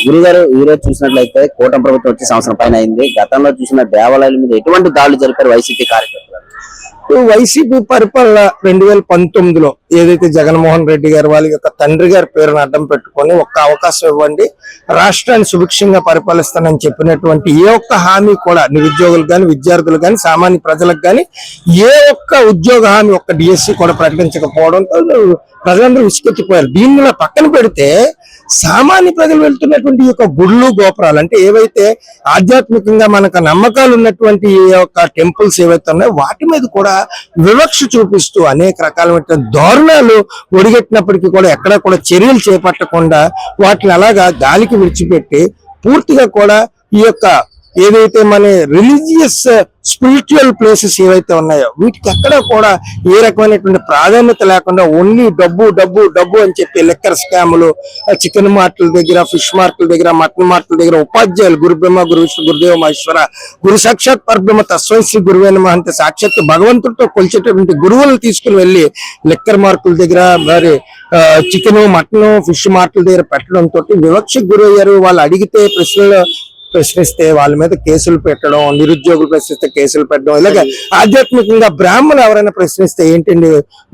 గురుగారు ఈ రోజు చూసినట్లయితే కూటమి ప్రభుత్వం వచ్చే సంవత్సరం పైన అయింది. గతంలో చూసిన దేవాలయాల మీద ఎటువంటి దాడులు జరిపారు వైసీపీ కార్యకర్తలు? వైసీపీ పరిపాలన రెండు వేల పంతొమ్మిదిలో ఏదైతే జగన్మోహన్ రెడ్డి గారు వాళ్ళ యొక్క తండ్రి గారి పేరును అడ్డం పెట్టుకొని ఒక్క అవకాశం ఇవ్వండి రాష్ట్రాన్ని సుభిక్షంగా పరిపాలిస్తానని చెప్పినటువంటి ఏ ఒక్క హామీ కూడా నిరుద్యోగులు కానీ విద్యార్థులు కానీ సామాన్య ప్రజలకు కానీ ఏ ఒక్క ఉద్యోగ హామీ ఒక్క డిఎస్సి కూడా ప్రకటించకపోవడంతో ప్రజలందరూ విసుకెత్తిపోయారు దీనిలో పక్కన పెడితే సామాన్య ప్రజలు వెళ్తున్నటువంటి యొక్క గుళ్ళు గోపురాలు అంటే ఏవైతే ఆధ్యాత్మికంగా మనకు నమ్మకాలు ఉన్నటువంటి ఈ యొక్క టెంపుల్స్ ఏవైతే ఉన్నాయో వాటి మీద కూడా వివక్ష చూపిస్తూ అనేక రకాలైన దారుణాలు ఒడిగట్టినప్పటికీ కూడా ఎక్కడ కూడా చర్యలు చేపట్టకుండా వాటిని అలాగా గాలికి విడిచిపెట్టి పూర్తిగా కూడా ఈ యొక్క ఏదైతే మన రిలీజియస్ స్పిరిచువల్ ప్లేసెస్ ఏవైతే ఉన్నాయో వీటికి ఎక్కడ కూడా ఏ రకమైనటువంటి ప్రాధాన్యత లేకుండా ఓన్లీ డబ్బు డబ్బు డబ్బు అని చెప్పి లెక్కర్ స్కాములు చికెన్ మార్ట్ల దగ్గర ఫిష్ మార్ట్ల దగ్గర మటన్ మార్ట్ల దగ్గర ఉపాధ్యాయులు గురు బ్రహ్మ గురు విష్ణు గురుదేవ మహేశ్వర గురు సాక్షాత్ పరబ్రహ్మ తస్వై శ్రీ గురువైన మహంత సాక్షాత్ భగవంతుడితో కొలిచేటటువంటి గురువులు తీసుకుని వెళ్ళి లెక్కర్ మార్కుల దగ్గర మరి చికెన్ మటన్ ఫిష్ మార్ట్ల దగ్గర పెట్టడంతో తోటి వివక్ష గురయ్యారు. వాళ్ళు అడిగితే ప్రశ్నలు ప్రశ్నిస్తే వాళ్ళ మీద కేసులు పెట్టడం నిరుద్యోగులు ప్రశ్నిస్తే కేసులు పెట్టడం ఇలాగ ఆధ్యాత్మికంగా బ్రాహ్మణులు ఎవరైనా ప్రశ్నిస్తే ఏంటండి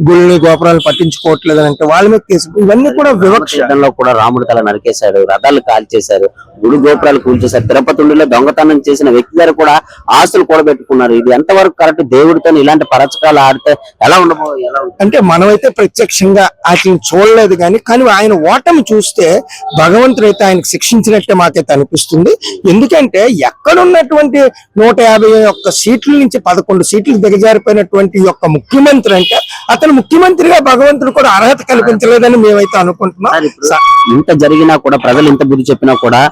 గుళ్ళని గోపురాలు పట్టించుకోవట్లేదు అని అంటే వాళ్ళ మీద కేసులు ఇవన్నీ కూడా వివక్ష. కూడా రాముడు తల నరికేశాడు రథాలు కాల్చేశారు గుడి గోపురాలు కూల్చేశారు తిరుపతిలో దొంగతనం చేసిన వ్యక్తి గారు కూడా ఆస్తులు కూడబెట్టుకున్నారు. ఇది ఎంతవరకు కరెక్ట్? దేవుడితో ఇలాంటి పరచకాలు ఆడితే ఎలా ఉండబో ఎలా? అంటే మనమైతే ప్రత్యక్షంగా వాటిని చూడలేదు కానీ కానీ ఆయన ఓటమి చూస్తే భగవంతుడు అయితే ఆయనకు శిక్షించినట్టే మాకైతే అనిపిస్తుంది. ఎందుకంటే ఎక్కడున్నటువంటి నూట యాభై ఒక్క సీట్ల నుంచి పదకొండు సీట్లు దిగజారిపోయినటువంటి యొక్క ముఖ్యమంత్రి అంటే అతను ముఖ్యమంత్రిగా భగవంతుడు కూడా అర్హత కల్పించలేదని మేమైతే అనుకుంటున్నాం. ఇంత జరిగినా కూడా ప్రజలు ఇంత బుద్ధి చెప్పినా కూడా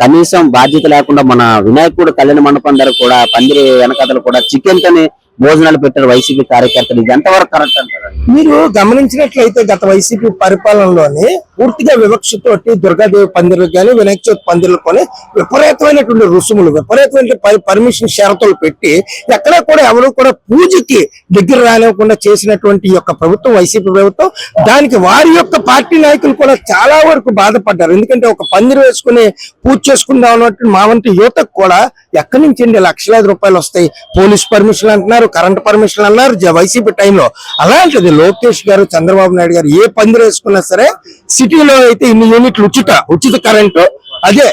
కనీసం బాధ్యత లేకుండా మన వినాయకుడు కళ్యాణ మండపం దగ్గర కూడా పందిరి వెనకథలు కూడా చికెన్ తోని భోజనాలు పెట్టారు వైసీపీ కార్యకర్తలు. ఇది ఎంతవరకు కరెక్ట్ అంటారు? మీరు గమనించినట్లయితే గత వైసీపీ పరిపాలనలోని పూర్తిగా వివక్షతోటి దుర్గాదేవి పందిర్లు కానీ వినాయక చవితి పందిర్లు కొని విపరీతమైనటువంటి రుసుములు విపరీతమైన పర్మిషన్ షరతులు పెట్టి ఎక్కడా కూడా ఎవరు కూడా పూజకి దగ్గర రానివ్వకుండా చేసినటువంటి యొక్క ప్రభుత్వం వైసీపీ ప్రభుత్వం దానికి వారి యొక్క పార్టీ నాయకులు కూడా చాలా వరకు బాధపడ్డారు. ఎందుకంటే ఒక పందిరి వేసుకుని పూజ చేసుకుందాం అన్నట్టు మా వంటి యువతకు కూడా ఎక్కడి నుంచి అండి? లక్షలాది రూపాయలు వస్తాయి. పోలీస్ పర్మిషన్ అంటున్నారు కరెంట్ పర్మిషన్ అన్నారు జ- వైసీపీ టైంలో. అలాంటిది లోకేష్ గారు చంద్రబాబు నాయుడు గారు ఏ పందిరు వేసుకున్నా సరే సిటీలో అయితే ఇన్ని యూనిట్లు ఉచిత ఉచిత కరెంటు. అదే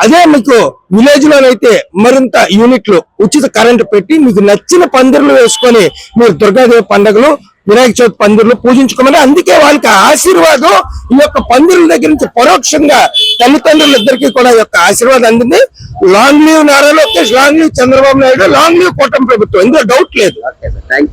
అదే మీకు విలేజ్ లోనైతే మరింత యూనిట్లు ఉచిత కరెంటు పెట్టి మీకు నచ్చిన పందిర్లు వేసుకొని మీరు దుర్గాదేవి పండుగలు వినాయక చవితి పందిర్లు పూజించుకోమని అందుకే వాళ్ళకి ఆశీర్వాదం ఈ యొక్క పందిరుల దగ్గర నుంచి పరోక్షంగా తల్లిదండ్రులిద్దరికీ కూడా యొక్క ఆశీర్వాదం అందింది. Long live Nara Lokesh long live Chandrababu Naidu long live కూటమి ప్రభుత్వం. ఇందులో డౌట్ లేదు.